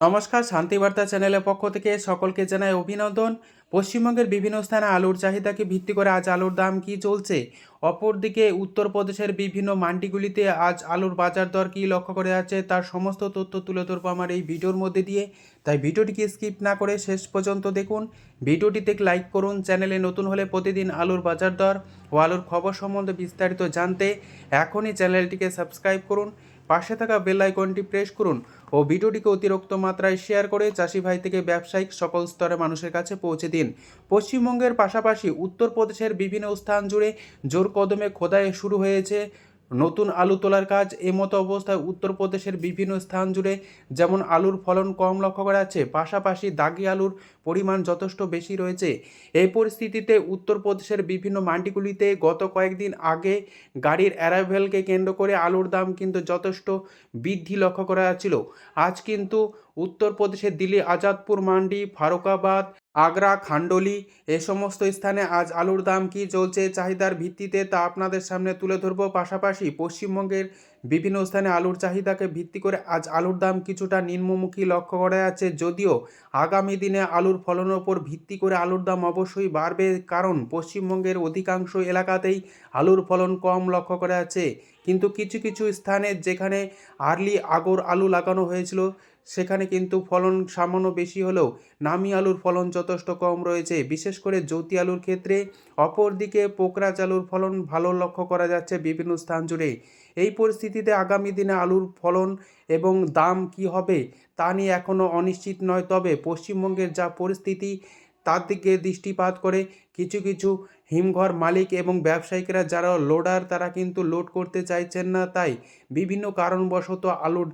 নমস্কার শান্তিবার্তা চ্যানেলের পক্ষ থেকে সকলকে জানাই অভিনন্দন। পশ্চিমবঙ্গের বিভিন্ন স্থানে আলুর চাহিদাকে ভিত্তি করে আজ আলুর দাম কি চলছে? অপরদিকে উত্তরপ্রদেশের বিভিন্ন মান্ডিগুলিতে আজ আলুর বাজার দর কী লক্ষ্য করে আছে তার সমস্ত তথ্য তুলে ধরবো আমার এই ভিডিওর মধ্যে দিয়ে। তাই ভিডিওটিকে স্কিপ না করে শেষ পর্যন্ত দেখুন। ভিডিওটিতে লাইক করুন, চ্যানেলে নতুন হলে প্রতিদিন আলুর বাজার দর ও আলুর খবর সম্বন্ধে বিস্তারিত জানতে এখনই চ্যানেলটিকে সাবস্ক্রাইব করুন। পাশে থাকা বেল আইকনটি প্রেস করুন। ও ভিডিওটিকে অতিরিক্ত মাত্রায় শেয়ার করে চাষি ভাই থেকে ব্যবসায়িক সকল স্তরে মানুষের কাছে পৌঁছে দিন। পশ্চিমবঙ্গের পাশাপাশি উত্তরপ্রদেশের বিভিন্ন স্থান জুড়ে জোর কদমে খোদাই শুরু হয়েছে নতুন আলু তোলার কাজ এমতো অবস্থায় উত্তরপ্রদেশের বিভিন্ন স্থান জুড়ে যেমন আলুর ফলন কম লক্ষ্য করা যাচ্ছে, পাশাপাশি দাগি আলুর পরিমাণ যথেষ্ট বেশি রয়েছে। এই পরিস্থিতিতে উত্তরপ্রদেশের বিভিন্ন মান্ডিগুলিতে গত কয়েকদিন আগে গাড়ির অ্যারাইভেলকে কেন্দ্র করে আলুর দাম কিন্তু যথেষ্ট বৃদ্ধি লক্ষ্য করা যাচ্ছিল। আজ কিন্তু উত্তরপ্রদেশের দিল্লি, আজাদপুর, মান্ডি, ফারুকাবাদ, আগ্রা, খান্ডলি এ সমস্ত স্থানে আজ আলুর দাম কি চলছে চাহিদার ভিত্তিতে তা আপনাদের সামনে তুলে ধরব। পাশাপাশি পশ্চিমবঙ্গের বিভিন্ন স্থানে আলুর চাহিদাকে ভিত্তি করে আজ আলুর দাম কিছুটা নিম্নমুখী লক্ষ্য করা যাচ্ছে। যদিও আগামী দিনে আলুর ফলনের ওপর ভিত্তি করে আলুর দাম অবশ্যই বাড়বে, কারণ পশ্চিমবঙ্গের অধিকাংশ এলাকাতেই আলুর ফলন কম লক্ষ্য করা যাচ্ছে। কিন্তু কিছু কিছু স্থানে যেখানে আর্লি আগর আলু লাগানো হয়েছিল সেখানে কিন্তু ফলন সামান্য বেশি হলেও নামি আলুর ফলন যথেষ্ট কম রয়েছে। বিশেষ করে জ্যোতি আলুর ক্ষেত্রে অপরদিকে পোকরাজ চালুর ফলন ভালো লক্ষ্য করা যাচ্ছে বিভিন্ন স্থান জুড়ে। এই পরিস্থিতিতে আগামী দিনে আলুর ফলন এবং দাম কি হবে তা নিয়ে এখনও অনিশ্চিত নয়। তবে পশ্চিমবঙ্গের যা পরিস্থিতি তার দিকে দৃষ্টিপাত করে কিছু কিছু হিমঘর মালিক এবং ব্যবসায়িকরা যারা লোডার, তারা কিন্তু লোড করতে চাইছেন না। তাই বিভিন্ন কারণবশত আলুর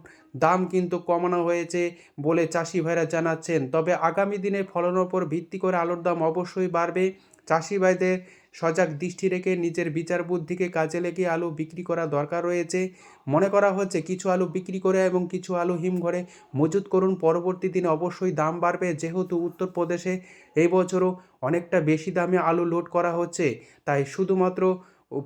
দাম কিন্তু কমানো হয়েছে বলে চাষি ভাইরা জানাচ্ছেন। তবে আগামী দিনে ফলনের ওপর ভিত্তি করে আলুর দাম অবশ্যই বাড়বে। চাষি ভাইদের সজাগ দৃষ্টি রেখে নিজের বিচার বুদ্ধিকে কাজে লেগে আলু বিক্রি করা দরকার রয়েছে। মনে করা হচ্ছে, কিছু আলু বিক্রি করে এবং কিছু আলু হিমঘরে মজুত করুন। পরবর্তী দিনে অবশ্যই দাম বাড়বে। যেহেতু উত্তরপ্রদেশে এই বছরও অনেকটা বেশি দামে আলু লোড করা হচ্ছে, তাই শুধুমাত্র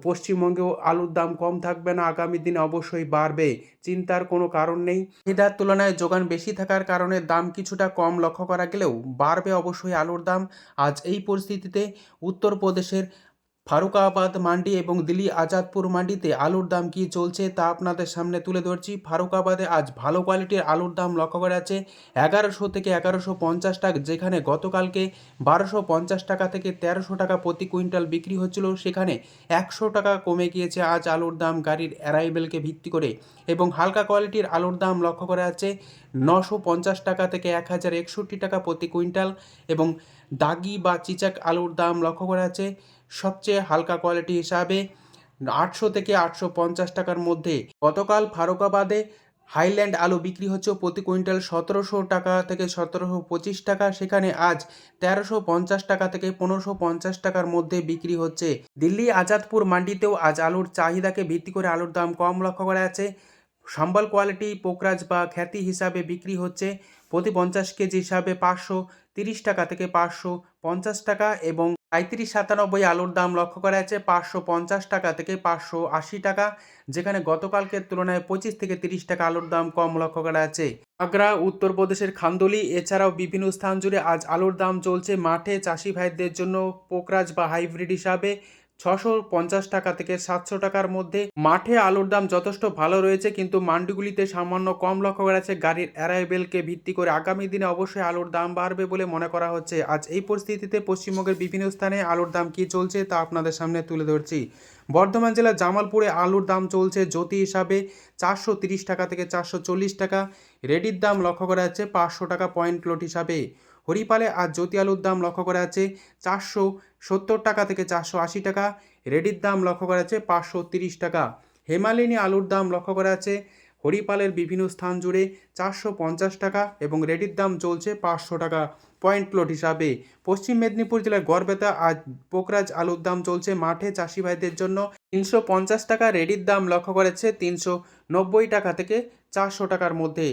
পশ্চিমবঙ্গেও আলুর দাম কম থাকবে না, আগামী দিনে অবশ্যই বাড়বে। চিন্তার কোনো কারণ নেই। চাহিদার তুলনায় যোগান বেশি থাকার কারণে দাম কিছুটা কম লক্ষ্য করা গেলেও বাড়বে অবশ্যই আলুর দাম। আজ এই পরিস্থিতিতে উত্তরপ্রদেশের ফারুকাবাদ মান্ডি এবং দিল্লি আজাদপুর মান্ডিতে আলুর দাম কি চলছে তা আপনাদের সামনে তুলে ধরছি। ফারুকাবাদে আজ ভালো কোয়ালিটির আলুর দাম লক্ষ্য করা যাচ্ছে। এগারোশো থেকে এগারোশো পঞ্চাশ টাকা, যেখানে গতকালকে বারোশো পঞ্চাশ টাকা থেকে তেরোশো টাকা প্রতি কুইন্টাল বিক্রি হচ্ছিল, সেখানে একশো টাকা কমে গিয়েছে আজ আলুর দাম গাড়ির অ্যারাইভেলকে ভিত্তি করে এবং হালকা কোয়ালিটির আলুর দাম লক্ষ্য করা যাচ্ছে নশো পঞ্চাশ টাকা থেকে এক হাজার একষট্টি টাকা প্রতি কুইন্টাল এবং দাগি বা চিচাক আলুর দাম লক্ষ্য করা যাচ্ছে। সবচেয়ে হালকা কোয়ালিটি হিসাবে আটশো থেকে আটশো পঞ্চাশ টাকার মধ্যে। গতকাল ফারুকাবাদে হাইল্যান্ড আলু বিক্রি হচ্ছে প্রতি কুইন্টাল সতেরোশো টাকা থেকে সতেরোশো পঁচিশ টাকা। সেখানে আজ তেরোশো পঞ্চাশ টাকা থেকে পনেরোশো পঞ্চাশ টাকার মধ্যে বিক্রি হচ্ছে। দিল্লি আজাদপুর মান্ডিতেও আজ আলুর চাহিদাকে ভিত্তি করে আলুর দাম কম লক্ষ্য করা আছে সম্বল কোয়ালিটি পোকরাজ বা খ্যাতি হিসাবে বিক্রি হচ্ছে প্রতি পঞ্চাশ কেজি হিসাবে পাঁচশো তিরিশ টাকা থেকে পাঁচশো পঞ্চাশ টাকা এবং পঁয়ত্রিশ সাতানব্বই আলুর দাম লক্ষ্য করা যাচ্ছে পাঁচশো পঞ্চাশ টাকা থেকে পাঁচশো আশি টাকা, যেখানে গতকালকের তুলনায় পঁচিশ থেকে তিরিশ টাকা আলুর দাম কম লক্ষ্য করা যাচ্ছে। আগ্রা উত্তরপ্রদেশের খান্দলি, এছাড়াও বিভিন্ন স্থান জুড়ে আজ আলুর দাম চলছে মাঠে চাষি ভাইদের জন্য পোকরাজ বা হাইব্রিড হিসাবে। ছশো পঞ্চাশ টাকা থেকে সাতশো টাকার মধ্যে। মাঠে আলুর দাম যথেষ্ট ভালো রয়েছে, কিন্তু মান্ডিগুলিতে সামান্য কম লক্ষ্য করা যাচ্ছে। গাড়ির অ্যারাইভেলকে ভিত্তি করে আগামী দিনে অবশ্যই আলুর দাম বাড়বে বলে মনে করা হচ্ছে। আজ এই পরিস্থিতিতে পশ্চিমবঙ্গের বিভিন্ন স্থানে আলুর দাম কী চলছে তা আপনাদের সামনে তুলে ধরছি। বর্ধমান জেলার জামালপুরে আলুর দাম চলছে জ্যোতি হিসাবে চারশো টাকা থেকে চারশো চল্লিশ টাকা। রেডির দাম লক্ষ্য করা যাচ্ছে পাঁচশো টাকা পয়েন্ট লোট হিসাবে। হরিপালে আর জ্যোতি আলুর দাম লক্ষ্য করা যাচ্ছে চারশো সত্তর টাকা থেকে চারশো আশি টাকা। রেডির দাম লক্ষ্য করা যাচ্ছে পাঁচশো তিরিশ টাকা। হেমালিনী আলুর দাম লক্ষ্য করা যাচ্ছে হরিপালের বিভিন্ন স্থান জুড়ে চারশো পঞ্চাশ টাকা এবং রেডির দাম চলছে পাঁচশো টাকা। পয়েন্ট প্লট হিসাবে পশ্চিম মেদিনীপুর জেলার গড়বেতা আজ পোকরাজ আলুর দাম চলছে মাঠে চাষি ভাইদের জন্য তিনশো পঞ্চাশ টাকা, রেডির দাম লক্ষ্য করেছে তিনশো নব্বই টাকা থেকে চারশো টাকার মধ্যে।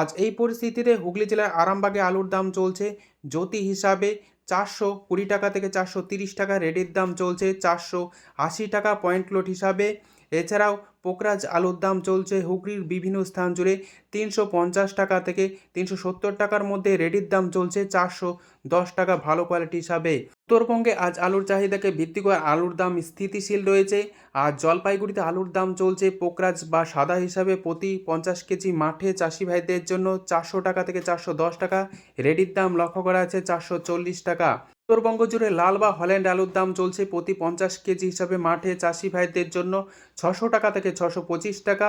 আজ এই পরিস্থিতিতে হুগলি জেলার আরামবাগে আলুর দাম চলছে জ্যোতি হিসাবে চারশো কুড়ি টাকা থেকে চারশো তিরিশ টাকা, রেডির দাম চলছে চারশো আশি টাকা। পয়েন্ট লোড হিসাবে এছাড়াও পোকরাজ আলুর দাম চলছে হুগলির বিভিন্ন স্থান জুড়ে তিনশো পঞ্চাশ টাকা থেকে তিনশো সত্তর টাকার মধ্যে রেডির দাম চলছে চারশো দশ টাকা ভালো কোয়ালিটি হিসাবে। উত্তরবঙ্গে আজ আলুর চাহিদাকে ভিত্তি করে আলুর দাম স্থিতিশীল রয়েছে। আর জলপাইগুড়িতে আলুর দাম চলছে পোকরাজ বা সাদা হিসাবে প্রতি পঞ্চাশ কেজি মাঠে চাষি ভাইদের জন্য চারশো টাকা থেকে চারশো দশ টাকা। রেডির দাম লক্ষ্য করা আছে চারশো চল্লিশ টাকা। উত্তরবঙ্গ জুড়ে লাল বা হল্যান্ড আলুর দাম চলছে প্রতি পঞ্চাশ কেজি হিসাবে মাঠে চাষি ভাইদের জন্য ছশো টাকা থেকে ছশো পঁচিশ টাকা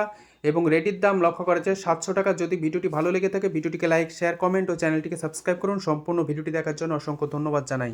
এবং রেডির দাম লক্ষ্য করা যায় সাতশো টাকা। যদি ভিডিওটি ভালো লেগে থাকে, ভিডিওটিকে লাইক, শেয়ার, কমেন্ট ও চ্যানেলটিকে সাবস্ক্রাইব করুন। সম্পূর্ণ ভিডিওটি দেখার জন্য অসংখ্য ধন্যবাদ জানাই।